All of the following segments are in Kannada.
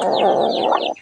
Oh,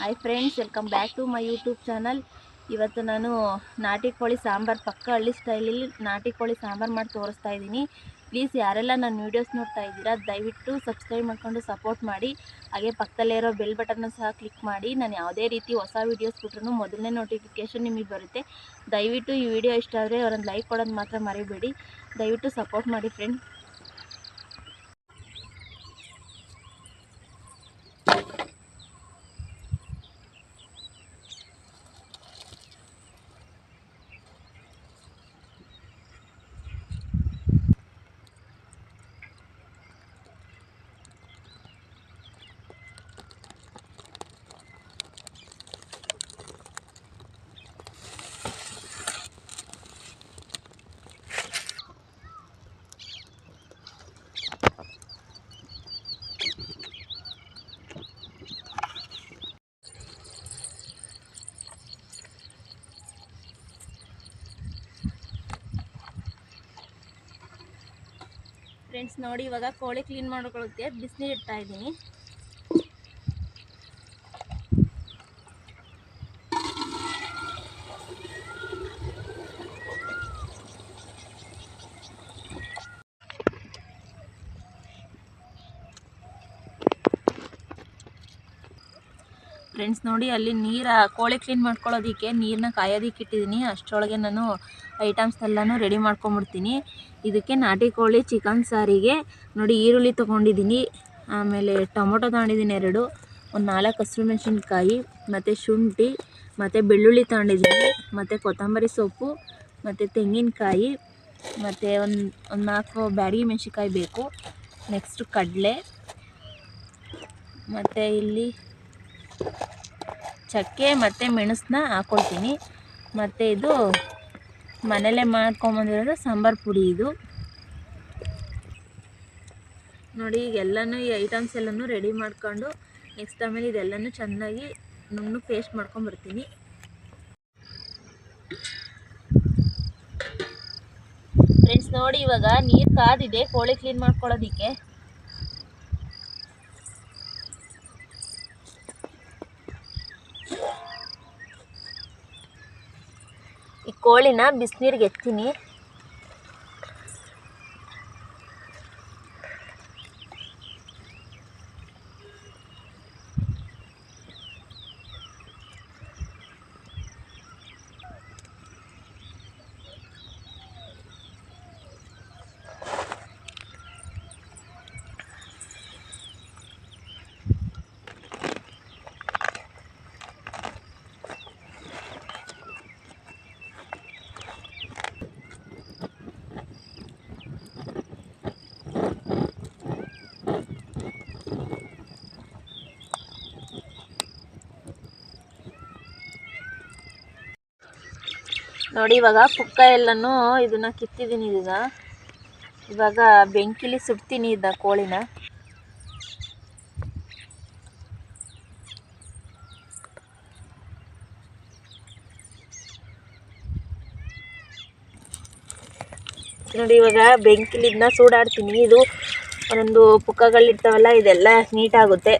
hi friends welcome back to my YouTube channel ಇವತ್ತು ನಾನು ನಾಟಿ ಕೋಳಿ ಸಾಂಬಾರು ಪಕ್ಕ ಹಳ್ಳಿ ಸ್ಟೈಲಲ್ಲಿ ನಾಟಿ ಕೋಳಿ ಸಾಂಬಾರು ಮಾಡಿ ತೋರಿಸ್ತಾ ಇದ್ದೀನಿ. ಪ್ಲೀಸ್ ಯಾರೆಲ್ಲ ನನ್ನ ವೀಡಿಯೋಸ್ ನೋಡ್ತಾ ಇದ್ದೀರಾ, ದಯವಿಟ್ಟು ಸಬ್ಸ್ಕ್ರೈಬ್ ಮಾಡಿಕೊಂಡು ಸಪೋರ್ಟ್ ಮಾಡಿ. ಹಾಗೆ ಪಕ್ಕದಲ್ಲೇ ಇರೋ ಬೆಲ್ ಬಟನ್ನು ಸಹ ಕ್ಲಿಕ್ ಮಾಡಿ. ನಾನು ಯಾವುದೇ ರೀತಿ ಹೊಸ ವೀಡಿಯೋಸ್ ಬಿಟ್ರೂ ಮೊದಲನೇ ನೋಟಿಫಿಕೇಷನ್ ನಿಮಗೆ ಬರುತ್ತೆ. ದಯವಿಟ್ಟು ಈ ವಿಡಿಯೋ ಇಷ್ಟ ಆದರೆ ಅವರೊಂದು ಲೈಕ್ ಕೊಡೋದು ಮಾತ್ರ ಮರಿಬೇಡಿ. ದಯವಿಟ್ಟು ಸಪೋರ್ಟ್ ಮಾಡಿ ಫ್ರೆಂಡ್ ಫ್ರೆಂಡ್ಸ್ ನೋಡಿ ಇವಾಗ ಕೋಳಿ ಕ್ಲೀನ್ ಮಾಡ್ಕೊಳ್ಳೋಕ್ಕೆ ಬಿಸಿನೀರು ಇಡ್ತಾ ಇದ್ದೀನಿ ಫ್ರೆಂಡ್ಸ್ ನೋಡಿ, ಅಲ್ಲಿ ನೀರು, ಕೋಳಿ ಕ್ಲೀನ್ ಮಾಡ್ಕೊಳ್ಳೋದಕ್ಕೆ ನೀರನ್ನ ಕಾಯೋದಕ್ಕೆ ಇಟ್ಟಿದ್ದೀನಿ. ಅಷ್ಟರೊಳಗೆ ನಾನು ಐಟಮ್ಸ್ನೆಲ್ಲನೂ ರೆಡಿ ಮಾಡ್ಕೊಂಬಿಡ್ತೀನಿ. ಇದಕ್ಕೆ ನಾಟಿ ಕೋಳಿ ಚಿಕನ್ ಸಾರಿಗೆ. ನೋಡಿ, ಈರುಳ್ಳಿ ತೊಗೊಂಡಿದ್ದೀನಿ. ಆಮೇಲೆ ಟೊಮೊಟೊ ತೊಗೊಂಡಿದ್ದೀನಿ ಎರಡು. ಒಂದು ನಾಲ್ಕು ಹಸಿರು ಮೆಣಸಿನ್ಕಾಯಿ, ಮತ್ತು ಶುಂಠಿ, ಮತ್ತು ಬೆಳ್ಳುಳ್ಳಿ ತೊಗೊಂಡಿದ್ದೀನಿ, ಮತ್ತು ಕೊತ್ತಂಬರಿ ಸೊಪ್ಪು, ಮತ್ತು ತೆಂಗಿನಕಾಯಿ, ಮತ್ತು ಒಂದು ಒಂದು ನಾಲ್ಕು ಬ್ಯಾಡಗಿ ಮೆಣಸಿನ್ಕಾಯಿ ಬೇಕು. ನೆಕ್ಸ್ಟು ಕಡಲೆ, ಮತ್ತು ಇಲ್ಲಿ ಚಕ್ಕೆ, ಮತ್ತು ಮೆಣಸನ್ನ ಹಾಕ್ಕೊಳ್ತೀನಿ ಮತ್ತು ಇದು ಮನೇಲೇ ಮಾಡ್ಕೊಂಬಂದಿರೋದು ಸಾಂಬಾರು ಪುಡಿ ಇದು. ನೋಡಿ ಈಗ ಎಲ್ಲನೂ ಈ ಐಟಮ್ಸ್ ಎಲ್ಲನೂ ರೆಡಿ ಮಾಡ್ಕೊಂಡು ನೆಕ್ಸ್ಟ್ ಆಮೇಲೆ ಇದೆಲ್ಲನೂ ಚೆನ್ನಾಗಿ ನುಣ್ಣು ಪೇಸ್ಟ್ ಮಾಡ್ಕೊಂಬರ್ತೀನಿ. ಫ್ರೆಂಡ್ಸ್ ನೋಡಿ, ಇವಾಗ ನೀರು ಕಾದಿದೆ, ಕೋಳಿ ಕ್ಲೀನ್ ಮಾಡ್ಕೊಳ್ಳೋದಕ್ಕೆ. ಕೋಳಿನ ಬಿಸಿನೀರಿಗೆ ಎತ್ತೀನಿ. ನೋಡಿ, ಇವಾಗ ಪುಕ್ಕ ಎಲ್ಲನೂ ಇದನ್ನ ಕಿತ್ತಿದ್ದೀನಿ ಈಗ ಇವಾಗ ಬೆಂಕಿಲಿ ಸುಡ್ತೀನಿ ಇದ್ದ ಕೋಳಿನ. ನೋಡಿ, ಇವಾಗ ಬೆಂಕಿಲಿ ಇದನ್ನ ಸೂಡಾಡ್ತೀನಿ. ಇದು ಒಂದೊಂದು ಪುಕ್ಕಗಳಿರ್ತಾವಲ್ಲ, ಇದೆಲ್ಲ ನೀಟಾಗುತ್ತೆ.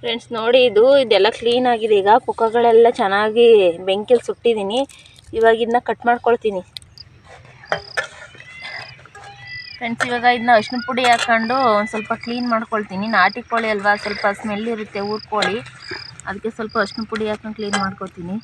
ಫ್ರೆಂಡ್ಸ್ ನೋಡಿ ಇದು, ಇದೆಲ್ಲ ಕ್ಲೀನ್ ಆಗಿದೆ. ಈಗ ಪುಕ್ಕಗಳೆಲ್ಲ ಚೆನ್ನಾಗಿ ಬೆಂಕಿಲಿ ಸುಟ್ಟಿದ್ದೀನಿ ಇವಾಗ ಇದನ್ನ ಕಟ್ ಮಾಡ್ಕೊಳ್ತೀನಿ. ಫ್ರೆಂಡ್ಸ್ ಇವಾಗ ಇದನ್ನ ಅರಿಶಿನ ಪುಡಿ ಹಾಕ್ಕೊಂಡು ಒಂದು ಸ್ವಲ್ಪ ಕ್ಲೀನ್ ಮಾಡ್ಕೊಳ್ತೀನಿ. ನಾಟಿ ಕೋಳಿ ಅಲ್ವಾ, ಸ್ವಲ್ಪ ಸ್ಮೆಲ್ ಇರುತ್ತೆ ಊರ್ ಕೋಳಿ. ಅದಕ್ಕೆ ಸ್ವಲ್ಪ ಅರಿಶಿನ ಪುಡಿ ಹಾಕೊಂಡು ಕ್ಲೀನ್ ಮಾಡ್ಕೊತೀನಿ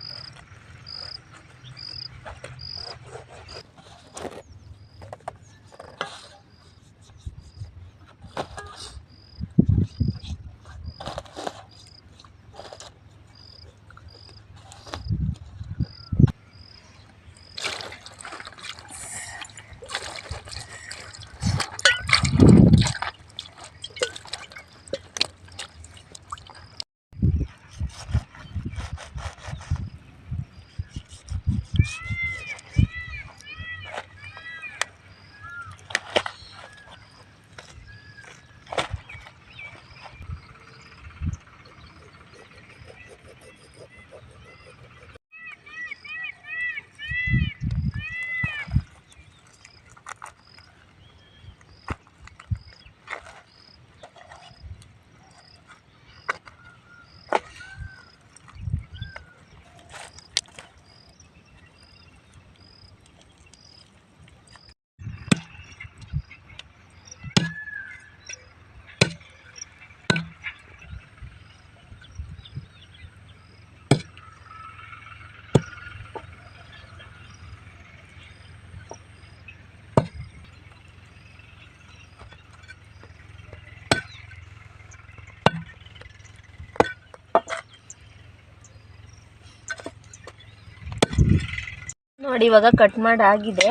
ನೋಡಿ ಇವಾಗ ಕಟ್ ಮಾಡಿ ಆಗಿದೆ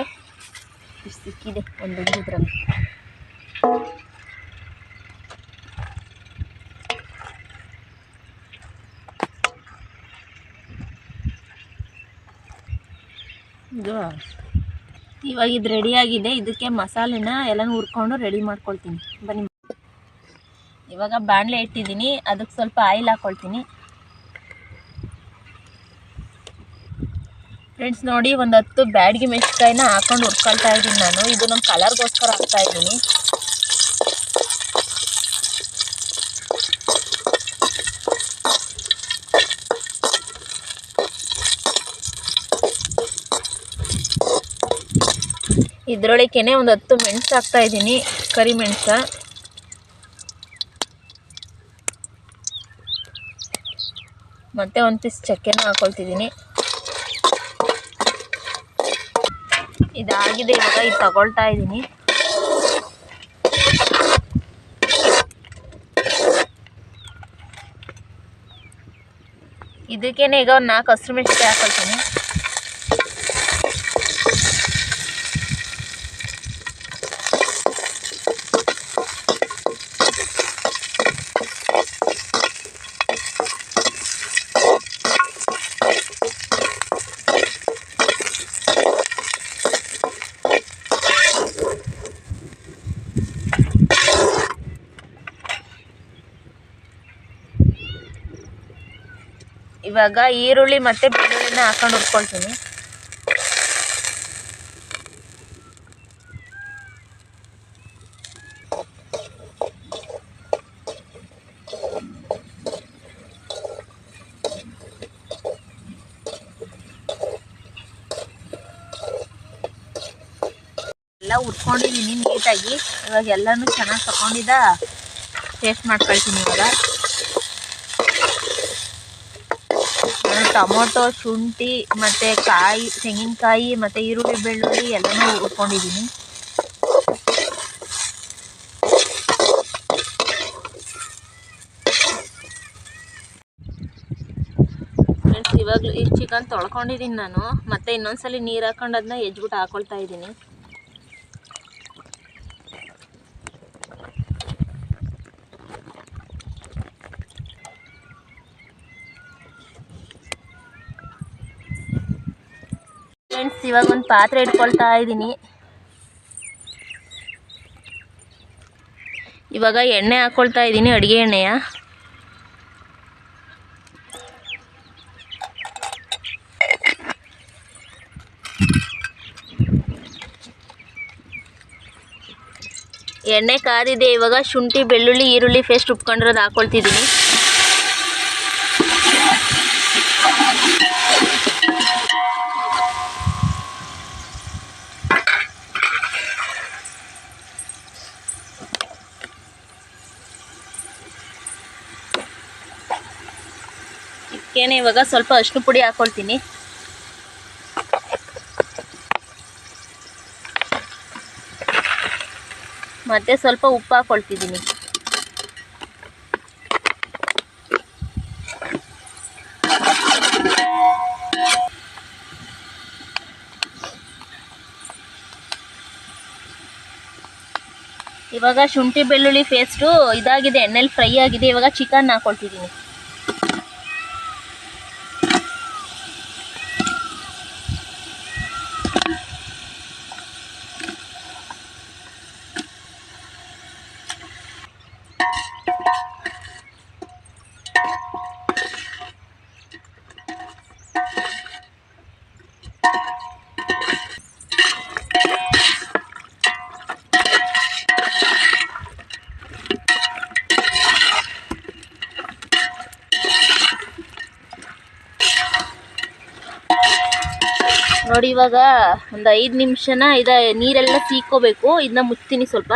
ಸಿಕ್ಕಿದೆ ಒಂದು ಇದ್ರಲ್ಲಿ ಇದು ಇವಾಗ ಇದು ರೆಡಿ ಆಗಿದೆ. ಇದಕ್ಕೆ ಮಸಾಲೆನ ಎಲ್ಲ ಹುರ್ಕೊಂಡು ರೆಡಿ ಮಾಡ್ಕೊಳ್ತೀನಿ. ಬನ್ನಿ. ಇವಾಗ ಬಾಣಲೆ ಇಟ್ಟಿದ್ದೀನಿ. ಅದಕ್ಕೆ ಸ್ವಲ್ಪ ಆಯಿಲ್ ಹಾಕ್ಕೊಳ್ತೀನಿ ಫ್ರೆಂಡ್ಸ್ ನೋಡಿ ಒಂದು ಹತ್ತು ಬ್ಯಾಡ್ಗೆ ಮೆಣಸಿನ್ಕಾಯಿನ ಹಾಕೊಂಡು ಹುರ್ಕೊಳ್ತಾ ಇದ್ದೀನಿ ನಾನು. ಇದು ನಮ್ಮ ಕಲರ್ಗೋಸ್ಕರ ಹಾಕ್ತಾ ಇದ್ದೀನಿ. ಇದರೊಳಗೆನೆ ಒಂದು ಹತ್ತು ಮೆಣಸು ಹಾಕ್ತಾ ಇದ್ದೀನಿ ಕರಿಮೆಣಸ ಮತ್ತೆ ಒಂದು ಪೀಸ್ ಚಕ್ಕೆನ ಹಾಕೊಳ್ತಿದ್ದೀನಿ. ಇದಾಗಿದೆ ಇವಾಗ ಇದು ತಗೊಳ್ತಾ ಇದ್ದೀನಿ ಇದಕ್ಕೇನೆ ಈಗ ಒಂದು ನಾಲ್ಕು ಹಸಿರು ಮೆಣಸಿನ್ಕಾಯಿ ಹಾಕೊಳ್ತೀನಿ. ಇವಾಗ ಈರುಳ್ಳಿ ಮತ್ತೆ ಬೆಳ್ಳುಳ್ಳಿನ ಹಾಕೊಂಡು ಹುರ್ಕೊಳ್ತೀನಿ. ಎಲ್ಲ ಹುರ್ಕೊಂಡಿದ್ದೀನಿ ನೀಟಾಗಿ. ಇವಾಗ ಎಲ್ಲಾನು ಚೆನ್ನಾಗಿ ತಗೊಂಡಿದ್ದ ಟೇಸ್ಟ್ ಮಾಡ್ಕೊಳ್ತೀನಿ ಇವಾಗ ನಾನು ಟೊಮೊಟೊ, ಶುಂಠಿ, ಮತ್ತು ಕಾಯಿ, ತೆಂಗಿನಕಾಯಿ, ಮತ್ತು ಈರುಳ್ಳಿ, ಬೆಳ್ಳುಳ್ಳಿ ಎಲ್ಲನೂ ಹುರ್ಕೊಂಡಿದ್ದೀನಿ. ಇವಾಗಲೂ ಈ ಚಿಕನ್ ತೊಳ್ಕೊಂಡಿದ್ದೀನಿ ನಾನು. ಮತ್ತೆ ಇನ್ನೊಂದ್ಸಲಿ ನೀರು ಹಾಕೊಂಡು ಅದನ್ನ ಎಜ್ಬಿಟ್ಟು ಹಾಕೊಳ್ತಾ ಇದ್ದೀನಿ. ಫ್ರೆಂಡ್ಸ್ ಇವಾಗ ಒಂದು ಪಾತ್ರೆ ಇಟ್ಕೊಳ್ತಾ ಇದ್ದೀನಿ. ಇವಾಗ ಎಣ್ಣೆ ಹಾಕ್ಕೊಳ್ತಾ ಇದ್ದೀನಿ, ಅಡುಗೆ ಎಣ್ಣೆಯ. ಎಣ್ಣೆ ಕಾದಿದೆ, ಇವಾಗ ಶುಂಠಿ, ಬೆಳ್ಳುಳ್ಳಿ, ಈರುಳ್ಳಿ ಪೇಸ್ಟ್ ಉಪ್ಕೊಂಡಿರೋದು ಹಾಕ್ಕೊಳ್ತಿದ್ದೀನಿ ಇದಕ್ಕೇನೆ ಇವಾಗ ಸ್ವಲ್ಪ ಅಷ್ಟು ಪುಡಿ ಹಾಕೊಳ್ತೀನಿ. ಮತ್ತೆ ಸ್ವಲ್ಪ ಉಪ್ಪು ಹಾಕ್ಕೊಳ್ತಿದ್ದೀನಿ ಇವಾಗ ಶುಂಠಿ ಬೆಳ್ಳುಳ್ಳಿ ಪೇಸ್ಟು ಇದಾಗಿದೆ, ಎಣ್ಣೆಲಿ ಫ್ರೈ ಆಗಿದೆ, ಇವಾಗ ಚಿಕನ್ ಹಾಕ್ಕೊಳ್ತಿದ್ದೀನಿ ಇವಾಗ ಒಂದು ಐದು ನಿಮಿಷನ ಇದ ನೀರೆಲ್ಲ ಸೀಕೋಬೇಕು ಇದನ್ನ ಮುಚ್ತೀನಿ ಸ್ವಲ್ಪ.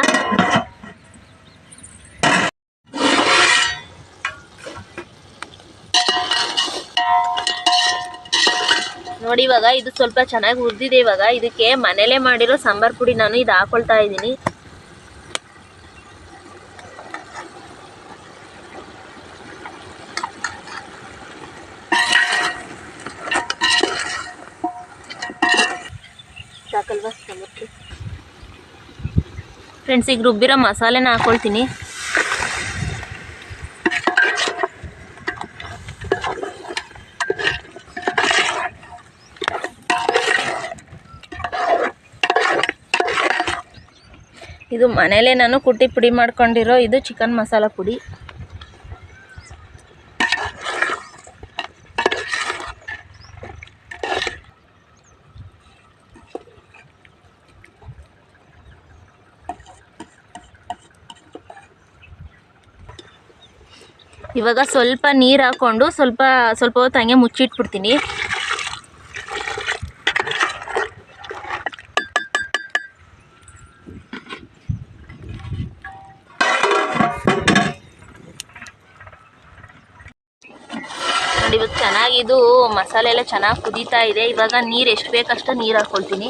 ನೋಡಿ ಇವಾಗ ಇದು ಸ್ವಲ್ಪ ಚೆನ್ನಾಗಿ ಹುರಿದಿದೆ ಇವಾಗ. ಇದಕ್ಕೆ ಮನೇಲೆ ಮಾಡಿರೋ ಸಾಂಬಾರ್ ಪುಡಿ ನಾನು ಇದು ಹಾಕೊಳ್ತಾ ಇದ್ದೀನಿ. ಟೊಮೊಟೊ ಫ್ರೆಂಡ್ಸ್ ಈಗ ರುಬ್ಬಿರೋ ಮಸಾಲೆನ ಹಾಕೊಳ್ತೀನಿ. ಇದು ಮನೇಲೇ ನಾನು ಕುಟ್ಟಿ ಪುಡಿ ಮಾಡ್ಕೊಂಡಿರೋ, ಇದು ಚಿಕನ್ ಮಸಾಲ ಪುಡಿ. ಇವಾಗ ಸ್ವಲ್ಪ ನೀರು ಹಾಕ್ಕೊಂಡು ಸ್ವಲ್ಪ ಸ್ವಲ್ಪ ಹೊತ್ತು ಹಂಗೆ ಮುಚ್ಚಿಟ್ಬಿಡ್ತೀನಿ. ನೋಡಿ, ಇವಾಗ ಚೆನ್ನಾಗಿದು ಮಸಾಲೆ ಎಲ್ಲ ಚೆನ್ನಾಗಿ ಕುದೀತಾ ಇದೆ. ಇವಾಗ ನೀರು ಎಷ್ಟು ಬೇಕಷ್ಟು ನೀರು ಹಾಕ್ಕೊಳ್ತೀನಿ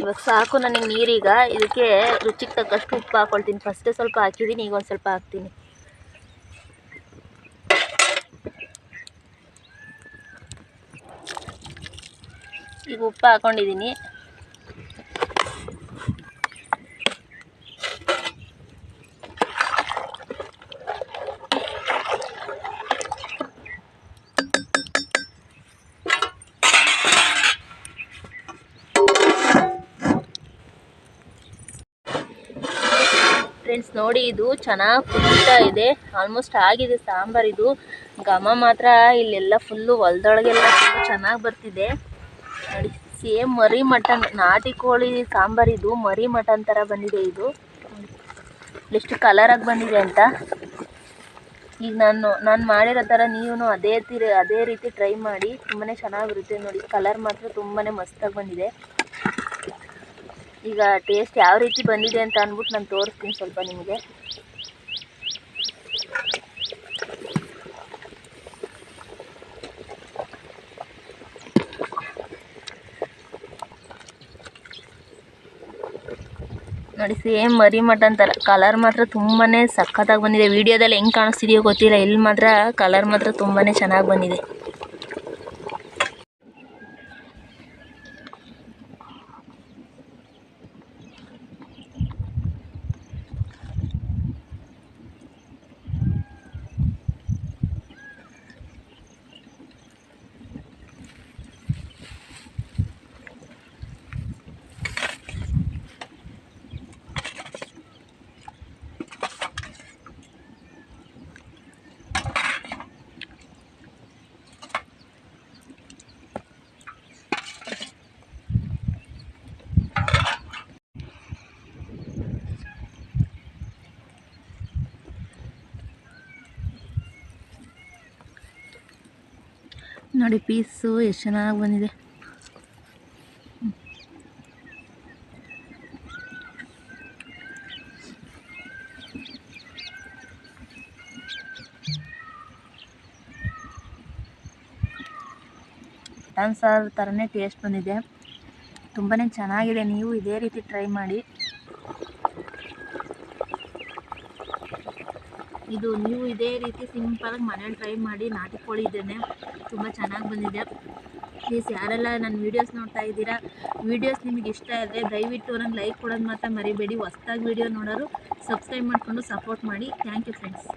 ಇವಾಗ ಸಾಕು ನನಗೆ ನೀರೀಗ. ಇದಕ್ಕೆ ರುಚಿಗೆ ತಕ್ಕಷ್ಟು ಉಪ್ಪು ಹಾಕೊಳ್ತೀನಿ. ಫಸ್ಟೇ ಸ್ವಲ್ಪ ಹಾಕಿದ್ದೀನಿ, ಈಗ ಒಂದು ಸ್ವಲ್ಪ ಹಾಕ್ತೀನಿ. ಈಗ ಉಪ್ಪು ಹಾಕ್ಕೊಂಡಿದ್ದೀನಿ ಫ್ರೆಂಡ್ಸ್ ನೋಡಿ ಇದು ಚೆನ್ನಾಗಿ ಕುದೀತಾ ಇದೆ. ಆಲ್ಮೋಸ್ಟ್ ಆಗಿದೆ ಸಾಂಬಾರ್ ಇದು. ಘಮ ಮಾತ್ರ ಇಲ್ಲೆಲ್ಲ ಫುಲ್ಲು ಹೊಲದೊಳಗೆಲ್ಲ ಫುಲ್ ಚೆನ್ನಾಗಿ ಬರ್ತಿದೆ. ನೋಡಿ ಸೇಮ್ ಮರಿ ಮಟನ್, ನಾಟಿ ಕೋಳಿ ಸಾಂಬಾರ್ ಇದು. ಮರಿ ಮಟನ್ ಥರ ಬಂದಿದೆ ಇದು. ಎಷ್ಟು ಕಲರಾಗಿ ಬಂದಿದೆ ಅಂತ. ಈಗ ನಾನು ನಾನು ಮಾಡಿರೋ ಥರ ನೀವು ಅದೇ ತೀರ, ಅದೇ ರೀತಿ ಟ್ರೈ ಮಾಡಿ. ತುಂಬಾ ಚೆನ್ನಾಗಿರುತ್ತೆ ನೋಡಿ. ಕಲರ್ ಮಾತ್ರ ತುಂಬಾ ಮಸ್ತಾಗಿ ಬಂದಿದೆ. ಈಗ ಟೇಸ್ಟ್ ಯಾವ ರೀತಿ ಬಂದಿದೆ ಅಂತ ಅಂದ್ಬಿಟ್ಟು ನಾನು ತೋರಿಸ್ತೀನಿ ಸ್ವಲ್ಪ ನಿಮಗೆ. ನೋಡಿ ಸೇಮ್ ಮರಿ ಮಟನ್ ಥರ ಕಲರ್ ಮಾತ್ರ ತುಂಬಾ ಸಖತ್ತಾಗಿ ಬಂದಿದೆ. ವಿಡಿಯೋದಲ್ಲಿ ಹೆಂಗೆ ಕಾಣಿಸ್ತಿದೆಯೋ ಗೊತ್ತಿಲ್ಲ. ಇಲ್ಲಿ ಮಾತ್ರ ಕಲರ್ ಮಾತ್ರ ತುಂಬಾ ಚೆನ್ನಾಗಿ ಬಂದಿದೆ. ನೋಡಿ ಪೀಸು ಎಷ್ಟು ಚೆನ್ನಾಗಿ ಬಂದಿದೆ ಮಟನ್ ಸಾರು ಥರನೇ ಟೇಸ್ಟ್ ಬಂದಿದೆ ತುಂಬಾ ಚೆನ್ನಾಗಿದೆ ನೀವು ಇದೇ ರೀತಿ ಟ್ರೈ ಮಾಡಿ ಇದು ನೀವು ಇದೇ ರೀತಿ ಸಿಂಪಲಾಗಿ ಮನೇಲಿ ಟ್ರೈ ಮಾಡಿ ನಾಟಿ ಕೋಳಿ ಇದ್ದೇನೆ ತುಂಬ ಚೆನ್ನಾಗಿ ಬಂದಿದೆ. ಪ್ಲೀಸ್ ಯಾರೆಲ್ಲ ನನ್ನ ವೀಡಿಯೋಸ್ ನೋಡ್ತಾ ಇದ್ದೀರಾ ವೀಡಿಯೋಸ್ ನಿಮಗೆ ಇಷ್ಟ ಆದರೆ ದಯವಿಟ್ಟು ನಂಗೆ ಲೈಕ್ ಕೊಡೋದು ಮಾತ್ರ ಮರಿಬೇಡಿ. ಹೊಸ್ದಾಗಿ ವೀಡಿಯೋ ನೋಡೋರು ಸಬ್ಸ್ಕ್ರೈಬ್ ಮಾಡಿಕೊಂಡು ಸಪೋರ್ಟ್ ಮಾಡಿ. Thank you friends